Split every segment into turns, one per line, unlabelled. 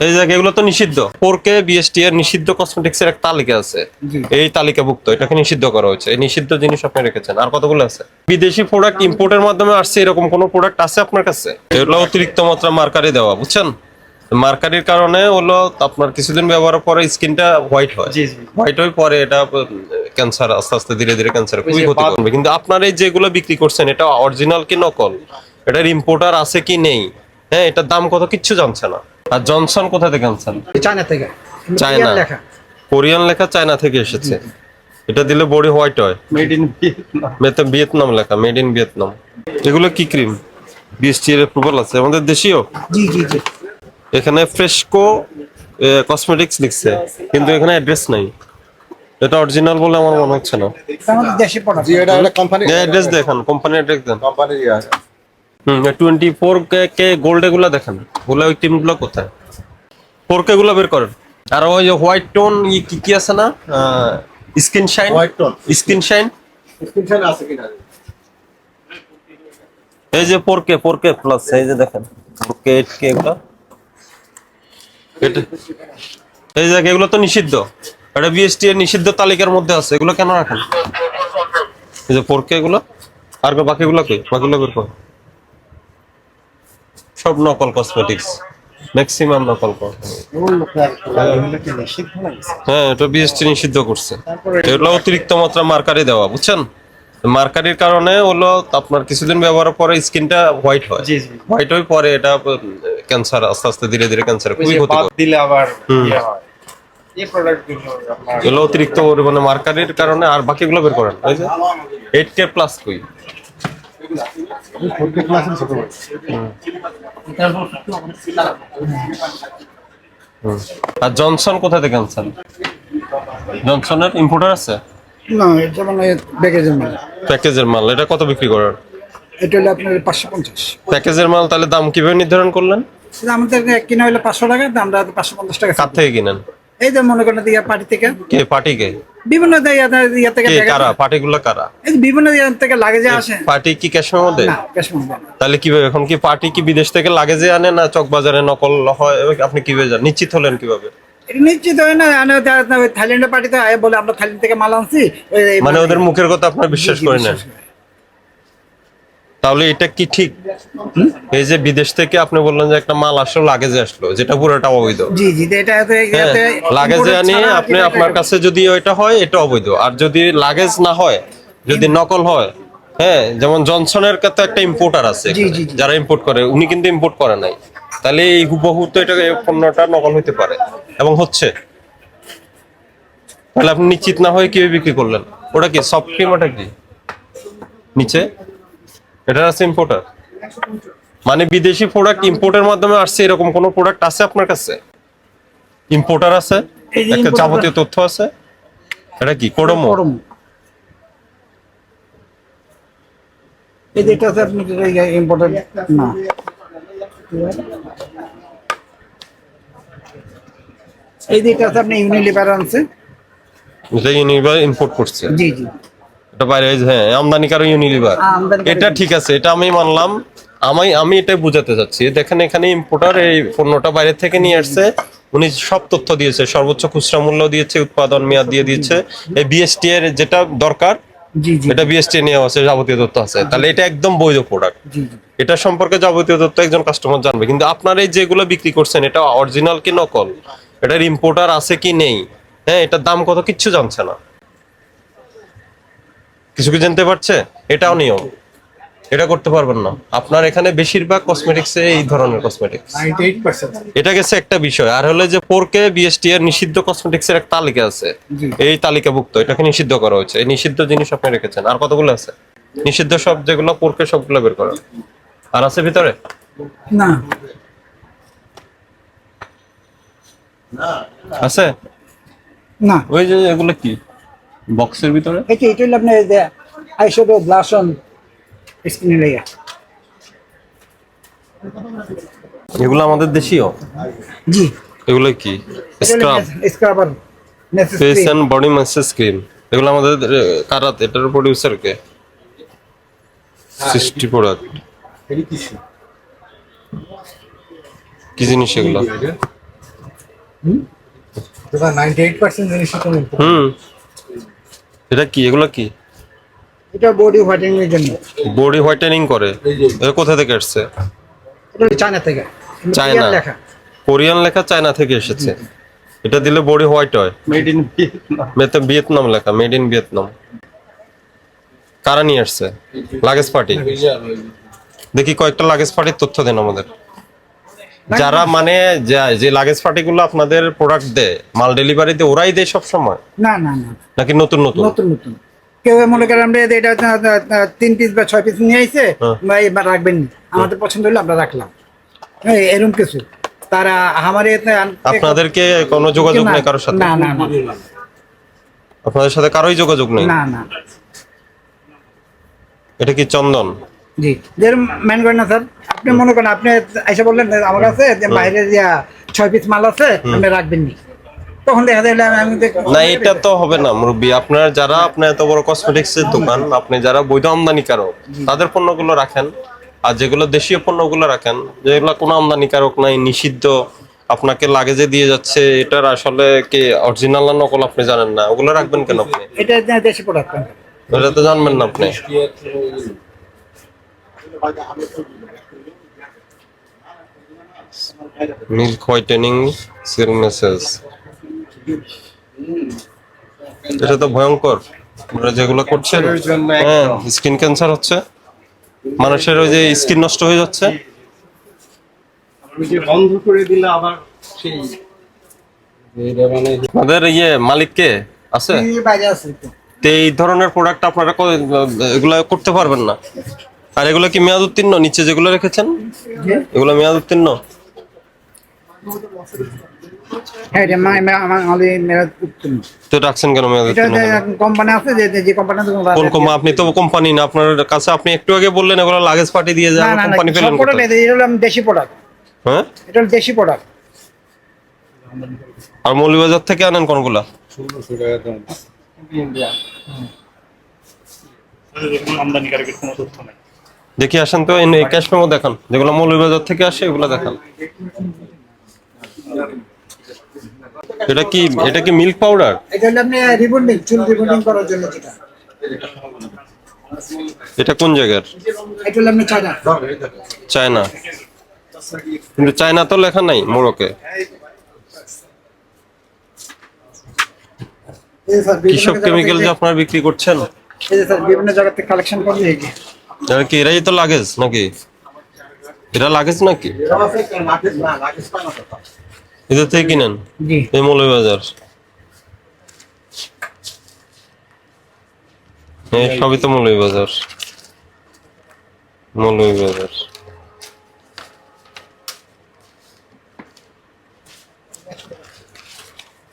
এই জায়গা এগুলো তো নিষিদ্ধ। বিএসটি এর নিষিদ্ধ কসমেটিক্স এর একটা তালিকা আছে। এই তালিকাভুক্ত এটাকে নিষিদ্ধ করা হয়েছে। এই নিষিদ্ধ জিনিস আপনি রেখেছেন। আর কতগুলো আছে? বিদেশি প্রোডাক্ট ইম্পোর্টের মাধ্যমে আসছে এরকম কোন প্রোডাক্ট আছে আপনার কাছে? এগুলো অতিরিক্ত মাত্রা মার্কারি দেওয়া বুঝছেন? মার্কারির কারণে হলো আপনার কিছুদিন ব্যবহারের পরে স্কিনটা হোয়াইট হয়।
জি, জি।
হোয়াইট হয়ে পরে এটা ক্যান্সার আস্তে আস্তে ধীরে ধীরে ক্যান্সার খুবই ক্ষতি করবে। কিন্তু আপনার এই যেগুলো বিক্রি করছেন এটা অরিজিনাল কি নকল? এটার ইম্পোর্টার আছে কি নেই? হ্যাঁ এটার দাম কত কিচ্ছু জানছে না। আর জনসন কোথা থেকে আনছেন?
চায়না থেকে।
চায়না।
লেখা।
কোরিয়ান লেখা চায়না থেকে এসেছে। এটা দিলে বডি হোয়াইট হয়।
মেড ইন ভিয়েতনাম
মেতে ভিয়েতনাম লেখা মেড ইন ভিয়েতনাম। এগুলো কি ক্রিম বিএসটি এর অ্যাপ্রুভাল আছে। আমাদের দেশীয়?
জি জি জি।
এখানে ফ্রেশকো কসমেটিক্স লিখছে। কিন্তু এখানে অ্যাড্রেস নাই। এটা অরিজিনাল বলে আমার মনে হচ্ছে না।
আমাদের দেশি প্রোডাক্ট
জি এটা একটা কোম্পানি
অ্যাড্রেস দেখান। কোম্পানি অ্যাড্রেস দেন।
Company
twenty four K K gold এগুলো দেখেন। ওগুলো ওই টিমগুলো কোথায়? ফোর কে গুলো বের করেন। আর ওই যে হোয়াইট টোন কি কি আছে না? Skin shine
White tone.
Skin shine
screenshot আছে কিনা?
এই যে four K four K plus এই যে দেখেন। ফোর কে এইট কে এগুলো। এই যে এগুলো তো নিষিদ্ধ। এটা বিএসটি এর নিষিদ্ধ তালিকার মধ্যে আছে। এগুলো কেন রাখেন? এই যে ফোর কে এগুলো। আর বাকিগুলো কি? বাকিগুলো বের করো সব নকল কসমেটিক্স ম্যাক্সিমাম নকল হ্যাঁ এটা বিএসটি নিষিদ্ধ করছে। এগুলো অতিরিক্ত মাত্রা মার্কারি দেওয়া বুঝছেন? মার্কারির কারণে হলো আপনার কিছুদিন ব্যবহারের পরে স্কিনটা হোয়াইট হয়। হোয়াইট হয়ে পরে এটা ক্যান্সার আস্তে আস্তে ধীরে ধীরে ক্যান্সার খুবই ক্ষতি
দিলে আবার। ইয়ে হয়। এই প্রোডাক্ট আপনার
এগুলো অতিরিক্ত পরিমাণে মার্কারির কারণে আর বাকিগুলো বের করেন। এইট কে প্লাস কই? হুম। আর জনসন কোথা থেকে আনছেন? জনসনের ইম্পোর্টার আছে?
না এটা মানে প্যাকেজের মাল।
প্যাকেজের মাল এটা কত বিক্রি করার?
এটা হলো আপনার পাঁচশো পঞ্চাশ।
প্যাকেজের মাল তাহলে দাম কীভাবে নির্ধারণ করলেন?
আমাদের কিনা হলো পাঁচশো টাকা আমরা পাঁচশো পঞ্চাশ টাকা।
কার থেকে কিনেন?
এই যে মনে করেন ইয়া পার্টি থেকে?
কে পার্টি কে?
বিভিন্ন ইয়া থেকে
কারা? পার্টিগুলো কারা?
এই বিভিন্ন জায়গা থেকে লাগে যে আসে।
পার্টি কি ক্যাশের মধ্যে
না না।
তাহলে কীভাবে? এখন কি পার্টি কি বিদেশ থেকে লাগেজে আনে না চকবাজারে নকল হয়? আপনি কীভাবে জানেন? নিশ্চিত হলেন কীভাবে?
নিশ্চিত হয় না। থাইল্যান্ডের পার্টিতে বলে আমরা থাইল্যান্ড থেকে মাল আনছি।
মানে ওদের মুখের কথা আপনার বিশ্বাস
জি, জি,
করে নেন
বিশ্বাস করে।
তাহলে এটা কি ঠিক? এই যে বিদেশ থেকে আপনি বললেন যে একটা মাল আসলো লাগেজে আসলো যেটা পুরোটা অবৈধ।
জি জি এটা
হ্যাঁ লাগেজে
import
আনি আপনি আপনার কাছে যদি ওইটা হয় এটা অবৈধ। আর যদি লাগেজ না হয় যদি নকল হয় হ্যাঁ যেমন জনসনের কাছে একটা ইম্পোর্টার আছে। যারা ইম্পোর্ট করে উনি কিন্তু ইম্পোর্ট করে নাই। তাহলে এই হুবহু তো এটা পণ্যটা নকল হতে পারে। এবং হচ্ছে তাহলে আপনি নিশ্চিত না হয়ে কীভাবে বিক্রি করলেন? ওটা কি সফট ক্রিম ওটা কি? নিচে? এটা আছে ইম্পোর্টার মানে বিদেশি প্রোডাক্ট ইম্পোর্টের মাধ্যমে আসছে এরকম কোন প্রোডাক্ট আছে আপনার কাছে? ইম্পোর্টার আছে? একটা যাবতীয় তথ্য আছে? এটা কি কোডোমো।
এই যে এটা হচ্ছে আপনি না। এই এটা আপনি ইউনিলিভার আনছে।
এটা ইউনিলিভার ইম্পোর্ট করছে?
জি জি।
এটা বাইরে হ্যাঁ ইউনিলিভার এটা ঠিক আছে এটা আমি মানলাম। আমি আমি এটাই বুঝাতে চাচ্ছি। দেখেন এখানে ইম্পোর্টার এই পণ্যটা বাইরে থেকে নিয়ে আসছে। উনি সব তথ্য দিয়েছে সর্বোচ্চ খুচরা মূল্য দিয়েছে উৎপাদন মেয়াদ দিয়ে দিয়েছে। এই বিএসটি এর যেটা দরকার এটা বিএসটি আছে যাবতীয় তথ্য আছে। তাহলে এটা একদম বৈধ প্রোডাক্ট এটা সম্পর্কে যাবতীয় তথ্য একজন কাস্টমার জানবে। কিন্তু আপনার এই যেগুলো বিক্রি করছেন এটা অরিজিনাল কি নকল? এটার ইম্পোর্টার আছে কি নেই? হ্যাঁ এটার দাম কত কিচ্ছু জানছে না। কিছু কি জানতে পারছে? এটাও নিয়ম। এটা করতে পারবেন না। আপনার এখানে বেশিরভাগ কসমেটিক্স এই ধরনের কসমেটিক্স এটা গেছে একটা বিষয়। আর হলো যে ফোর কে বিএসটি এর নিষিদ্ধ কসমেটিক্স এর একটা তালিকা আছে। এই তালিকাভুক্ত এটাকে নিষিদ্ধ করা হয়েছে। এই নিষিদ্ধ জিনিস আপনি রেখেছেন। আর কতগুলো আছে? নিষিদ্ধ সব যেগুলো ফোর কে সবগুলো বের করা আর আছে ভিতরে?
না।
আছে?
না।
ওই যে এগুলো কি? বক্সের ভিতরে?
এটা এটা হলো আপনার যে eyeshadow blush on skin layer
এগুলো আমাদের দেশীয়?
জি।
এগুলো কি? Scrub
scrubber
face and body massage cream এগুলো আমাদের কারা এটার প্রডিউসার কে? সৃষ্টি প্রোডাক্ট কি জিনিস এগুলো?
পার্সেন্ট জিনিসই তো
হুম। এটা কি? এগুলো কি?
এটা বডি হোয়াইটেনিং এর জন্য।
বডি হোয়াইটেনিং করে। এটা কোথা থেকে আসছে
এটা চায়না থেকে।
চায়না।
লেখা।
কোরিয়ান লেখা চায়না থেকে এসেছে। এটা দিলে বডি হোয়াইট হয়।
মেড ইন ভিয়েতনাম
মেতে ভিয়েতনাম লেখা মেড ইন ভিয়েতনাম কারা নিয়ে আসছে? লাগেজ পার্টি দেখি কয়েকটা লাগেজ পার্টির তথ্য দেন আমাদের। যারা মানে যে লাগেজ পার্টিগুলো আপনাদের প্রোডাক্ট দেয় মাল ডেলিভারি দেয় ওরাই দেয় সব সময়
না না না।
নাকি নতুন নতুন?
নতুন নতুন। কেউ মনে করেন আমরা এটা তিন পিস বা ছয় পিস নিয়ে আইছে
হ্যাঁ।
এবার রাখবেন নি। আমাদের পছন্দ হলে আমরা রাখলাম। হ্যাঁ এরকম কিছু। তারা আমার
আপনাদেরকে কোনো যোগাযোগ নেই কারোর সাথে?
না না না।
আপনাদের সাথে কারোই যোগাযোগ নেই?
না না।
এটা কি চন্দন?
জি। যেরকম ম্যান করেন না স্যার আপনি মনে করেন আপনি এসে বললেন আমার কাছে যে বাইরে যে ছয় পিস মাল আছে আপনি রাখবেন নি। তখন দেখা যায় আমি- আমি
না এটা তো হবে না মুরব্বী। আপনার যারা আপনার এত বড় কসমেটিক্স এর দোকান আপনি যারা বৈধ আমদানিকারক তাদের পণ্যগুলো রাখেন। আর যেগুলো দেশীয় পণ্যগুলো রাখেন যেগুলো কোনো আমদানিকারক নাই নিষিদ্ধ আপনাকে লাগেজে দিয়ে যাচ্ছে এটার আসলে কি অরিজিনাল না নকল আপনি জানেন না? ওগুলো রাখবেন কেন আপনি?
এটা যে দেশি প্রোডাক্ট
এটা তো জানবেন না আপনি। মিল্ক হোয়াইটেনিং সিল মেসেজ এটা তো ভয়ঙ্কর। আপনারা যেগুলো করছেন হ্যাঁ স্কিন ক্যান্সার হচ্ছে। মানুষের ওই যে স্কিন নষ্ট হয়ে যাচ্ছে।
বন্ধ করে দিলে আবার সেই মানে
আপনাদের ইয়ে মালিক কে? আছে?
বাইরে আছে
তো। এই ধরনের প্রোডাক্ট আপনারা ক- এগুলা করতে পারবেন না। আর এগুলো কি মেয়াদ উত্তীর্ণ নিচে যেগুলো রেখেছেন? এগুলো মেয়াদ উত্তীর্ণ
হ্যাঁ এটা মা- মা- আমার আমাদের মেরা উত্তম
তো রাখছেন কেন মেয়াদ
এটা
উত্তীর্ণ কেন?
কোম্পানি আছে যে যে কোম্পানি
কোন কোম্পানি আপনি তো কোম্পানি না আপনার কাছে আপনি একটু আগে বললেন এগুলো লাগেজ পাঠিয়ে দিয়ে যান কোম্পানি পেলেন
প্রোডাক্ট
কোথায়?
এটা হলো আমি দেশি প্রোডাক্ট
হ্যাঁ?
এটা হলো দেশি প্রোডাক্ট
আর মৌলবাজার থেকে আনেন কোনগুলা?
আমদানিকারকের কোনো তথ্য নেই।
দেখি আসেন তো এই ক্যাশ মেমো দেখান। যেগুলো মৌলবাজার থেকে আসে এগুলো দেখান। এটা কি এটা কি মিল্ক পাউডার
এটা হলো আপনি রিবন্ডিং চুল রিবন্ডিং করার জন্য যেটা।
এটা কোন জায়গার?
এটা হলো আপনি চায়না।
চায়না। কিন্তু চায়না তো লেখা নাই মোড়কে। কৃষক
জায়গা
কেমিক্যাল যে আপনারা বিক্রি করছেন।
এই যে স্যার বিভিন্ন জায়গা থেকে কালেকশন করে এই যে।
এরা কি এরাই তো লাগেজ নাকি? এরা লাগেজ নাকি? এদের থেকে কিনেন?
জি।
এই মৌলবাজার এই সবই তো মৌলবাজার মৌলবাজার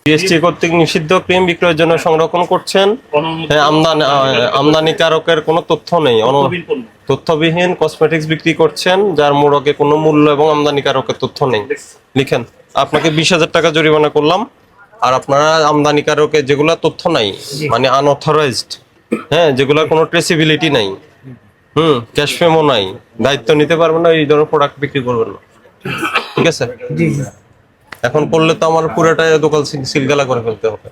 জিএসটি কর্তৃক নিষিদ্ধ ক্রিম বিক্রয়ের জন্য সংরক্ষণ করছেন। হ্যাঁ, আমদানি আমদানিকারকের কোনো তথ্য নেই। তথ্যবিহীন কসমেটিক্স বিক্রি করছেন যার মোড়কে কোনো মূল্য এবং আমদানিকারকের তথ্য নেই। লিখেন আপনাকে বিশ হাজার টাকা জরিমানা করলাম আর আপনারা আমদানিকারকের যেগুলা তথ্য নাই মানে আনঅথরাইজড হ্যাঁ যেগুলা কোনো ট্রেসিবিলিটি নাই হুম ক্যাশ পেমো নাই দায়িত্ব নিতে পারবেন না এই ধরনের প্রোডাক্ট বিক্রি করবেন না। ঠিক আছে? এখন করলে তো আমার পুরোটাই দোকান সিলগালা করে ফেলতে হবে।